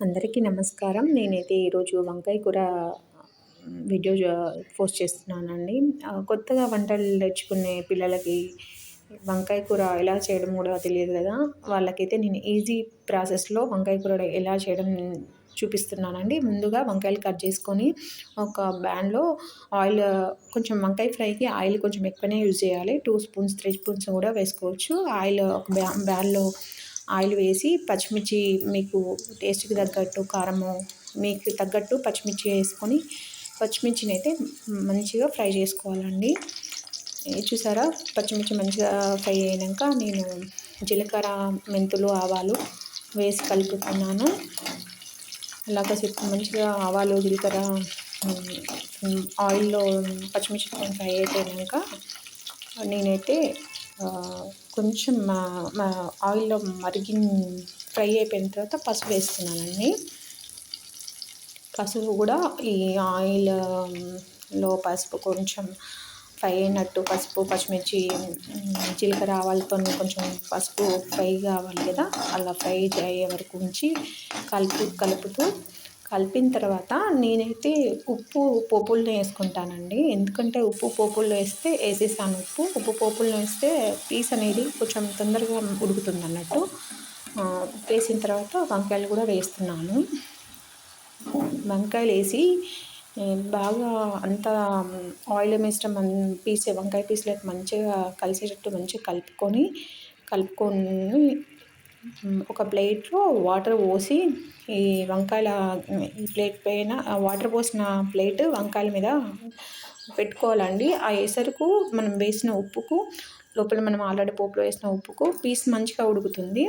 అందరికీ నమస్కారం. నేనైతే ఈరోజు వంకాయ కూర వీడియో పోస్ట్ చేస్తున్నానండి. కొత్తగా వంటలు నేర్చుకునే పిల్లలకి వంకాయ కూర ఎలా చేయడం కూడా తెలియదు కదా. వాళ్ళకైతే నేను ఈజీ ప్రాసెస్లో వంకాయ కూర ఎలా చేయడం చూపిస్తున్నానండి. ముందుగా వంకాయలు కట్ చేసుకొని ఒక బ్యాన్లో ఆయిల్ కొంచెం వంకాయ ఫ్రైకి ఆయిల్ కొంచెం ఎక్కువనే యూజ్ చేయాలి. టూ స్పూన్స్ త్రీ స్పూన్స్ కూడా వేసుకోవచ్చు. ఆయిల్ ఒక బ్యా బ్యాన్లో ఆయిల్ వేసి పచ్చిమిర్చి మీకు టేస్ట్కి తగ్గట్టు కారము మీకు తగ్గట్టు పచ్చిమిర్చి వేసుకొని పచ్చిమిర్చిని అయితే మంచిగా ఫ్రై చేసుకోవాలండి. చూసారా? పచ్చిమిర్చి మంచిగా ఫ్రై అయినాక నేను జీలకర్ర మెంతులు ఆవాలు వేసి కలుపుతున్నాను అలా కాసేపు మంచిగా ఆవాలు జీలకర్ర ఆయిల్లో పచ్చిమిర్చి ఫ్రై అయిపోయినాక నేనైతే కొంచెం ఆయిల్లో మరిగి ఫ్రై అయిపోయిన తర్వాత పసుపు వేస్తున్నానండి. పసుపు కూడా ఈ ఆయిల్లో పసుపు కొంచెం ఫ్రై అయినట్టు పసుపు పచ్చిమిర్చి జీలకర్ర ఆవాలతో కొంచెం పసుపు ఫ్రై కావాలి కదా అలా ఫ్రై అయ్యే వరకు ఉంచి కలుపు కలుపుతూ కలిపిన తర్వాత నేనైతే ఉప్పు పోపుల్లో వేసుకుంటానండి. ఎందుకంటే ఉప్పు పోపుల్లో వేస్తే వేసేసాను ఉప్పు. ఉప్పు పోపుల్లో వేస్తే పీస్ అనేది కొంచెం తొందరగా ఉడుకుతుంది అన్నట్టు వేసిన తర్వాత వంకాయలు కూడా వేస్తున్నాను. వంకాయలు వేసి బాగా అంతా ఆయిల్ వేసిన పీసే వంకాయ పీసులకు మంచిగా కలిసేటట్టు మంచిగా కలుపుకొని కలుపుకొని ఒక ప్లేట్లో వాటర్ పోసి ఈ వంకాయల ఈ ప్లేట్ పైన వాటర్ పోసిన ప్లేట్ వంకాయల మీద పెట్టుకోవాలండి. ఆ ఎసరుకు మనం వేసిన ఉప్పుకు లోపల మనం ఆల్రెడీ పోపులో వేసిన ఉప్పుకు పీస్ మంచిగా ఉడుకుతుంది.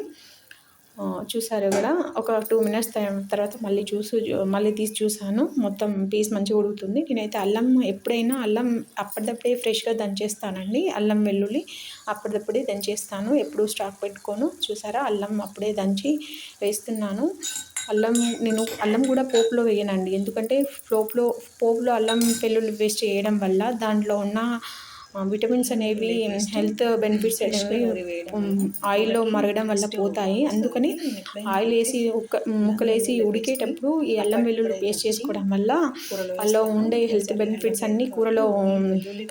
చూసారు కదా? ఒక టూ మినిట్స్ తర్వాత మళ్ళీ చూసి మళ్ళీ తీసి చూసాను మొత్తం పీస్ మంచిగా ఉడుకుతుంది. నేనైతే అల్లం ఎప్పుడైనా అల్లం అప్పటిదప్పుడే ఫ్రెష్గా దంచేస్తానండి. అల్లం వెల్లుల్లి అప్పటిదప్పుడే దంచేస్తాను. ఎప్పుడు స్టాక్ పెట్టుకోను. చూసారా? అల్లం అప్పుడే దంచి వేస్తున్నాను. అల్లం నేను అల్లం కూడా పోపులో వేయనండి. ఎందుకంటే పోపులో పోపులో అల్లం వెల్లుల్లి వేస్ట్ చేయడం వల్ల దాంట్లో ఉన్న విటమిన్స్ అనేవి హెల్త్ బెనిఫిట్స్ అనేవి ఆయిల్లో మరగడం వల్ల పోతాయి. అందుకని ఆయిల్ వేసి ఉక్క ముక్కలు వేసి ఉడికేటప్పుడు ఈ అల్లం వెల్లుల్లి పేస్ట్ చేసుకోవడం వల్ల అందులో ఉండే హెల్త్ బెనిఫిట్స్ అన్నీ కూరలో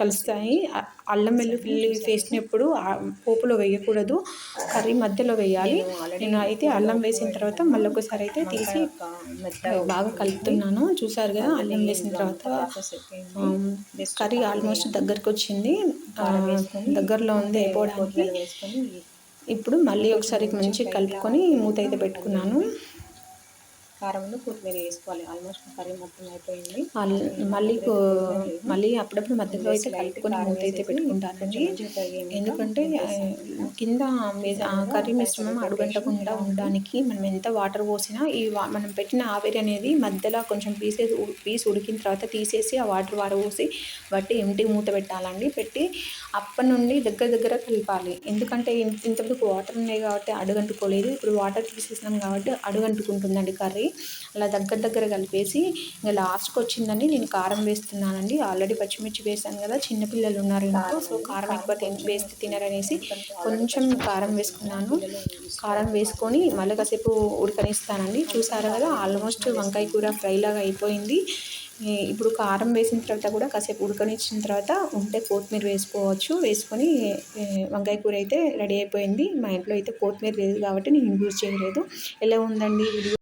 కలుస్తాయి. అల్లం వెల్లుల్లి వేసినప్పుడు పోపులో వేయకూడదు. కర్రీ మధ్యలో వేయాలి. నేను అయితే అల్లం వేసిన తర్వాత మళ్ళీ ఒకసారి అయితే తీసి బాగా కలుపుతున్నాను. చూసారు కదా అల్లం వేసిన తర్వాత కర్రీ ఆల్మోస్ట్ దగ్గరకు వచ్చింది దగ్గరలో ఉంది అయిపోవడానికి. ఇప్పుడు మళ్ళీ ఒకసారి మంచిగా కలుపుకొని మూత అయితే పెట్టుకున్నాను. కారంలో కొత్తిమీర వేసుకోవాలి. ఆల్మోస్ట్ కర్రీ మొత్తం అయిపోయింది. మళ్ళీ మళ్ళీ అప్పుడప్పుడు మధ్యలో అయితే కలుపుకొని మూత అయితే పెట్టుకుంటానండి ఎందుకంటే కింద కర్రీ మిశ్రమం అడుగంటకుండా ఉండడానికి మనం ఎంత వాటర్ పోసినా ఈ మనం పెట్టిన ఆవిరి అనేది మధ్యలో కొంచెం పీసేసి పీస్ ఉడికిన తర్వాత తీసేసి ఆ వాటర్ వార పోసి బట్టి ఎంటి మూత పెట్టాలండి. పెట్టి అప్పటి నుండి దగ్గర దగ్గర కలపాలి. ఎందుకంటే ఇంతవరకు వాటర్ ఉన్నాయి కాబట్టి అడుగంటుకోలేదు. ఇప్పుడు వాటర్ తీసేసినాం కాబట్టి అడుగంటుకుంటుందండి కర్రీ. అలా దగ్గర దగ్గర కలిపేసి ఇంకా లాస్ట్కి వచ్చిందని నేను కారం వేస్తున్నానండి. ఆల్రెడీ పచ్చిమిర్చి వేసాను కదా చిన్నపిల్లలు ఉన్నారు ఇంట్లో సో కారం ఎక్కువ వేస్తే తినరనేసి కొంచెం కారం వేసుకున్నాను. కారం వేసుకొని మళ్ళీ కాసేపు ఉడకనిస్తానండి. చూసారు కదా ఆల్మోస్ట్ వంకాయ కూర ఫ్రైలాగా అయిపోయింది. ఇప్పుడు కారం వేసిన తర్వాత కూడా కాసేపు ఉడకనిచ్చిన తర్వాత ఉంటే కొత్తిమీర వేసుకోవచ్చు. వేసుకొని వంకాయ కూర అయితే రెడీ అయిపోయింది. మా ఇంట్లో అయితే కొత్తిమీర లేదు కాబట్టి నేను యూజ్ చేయలేదు. ఎలా ఉందండి? వీడియో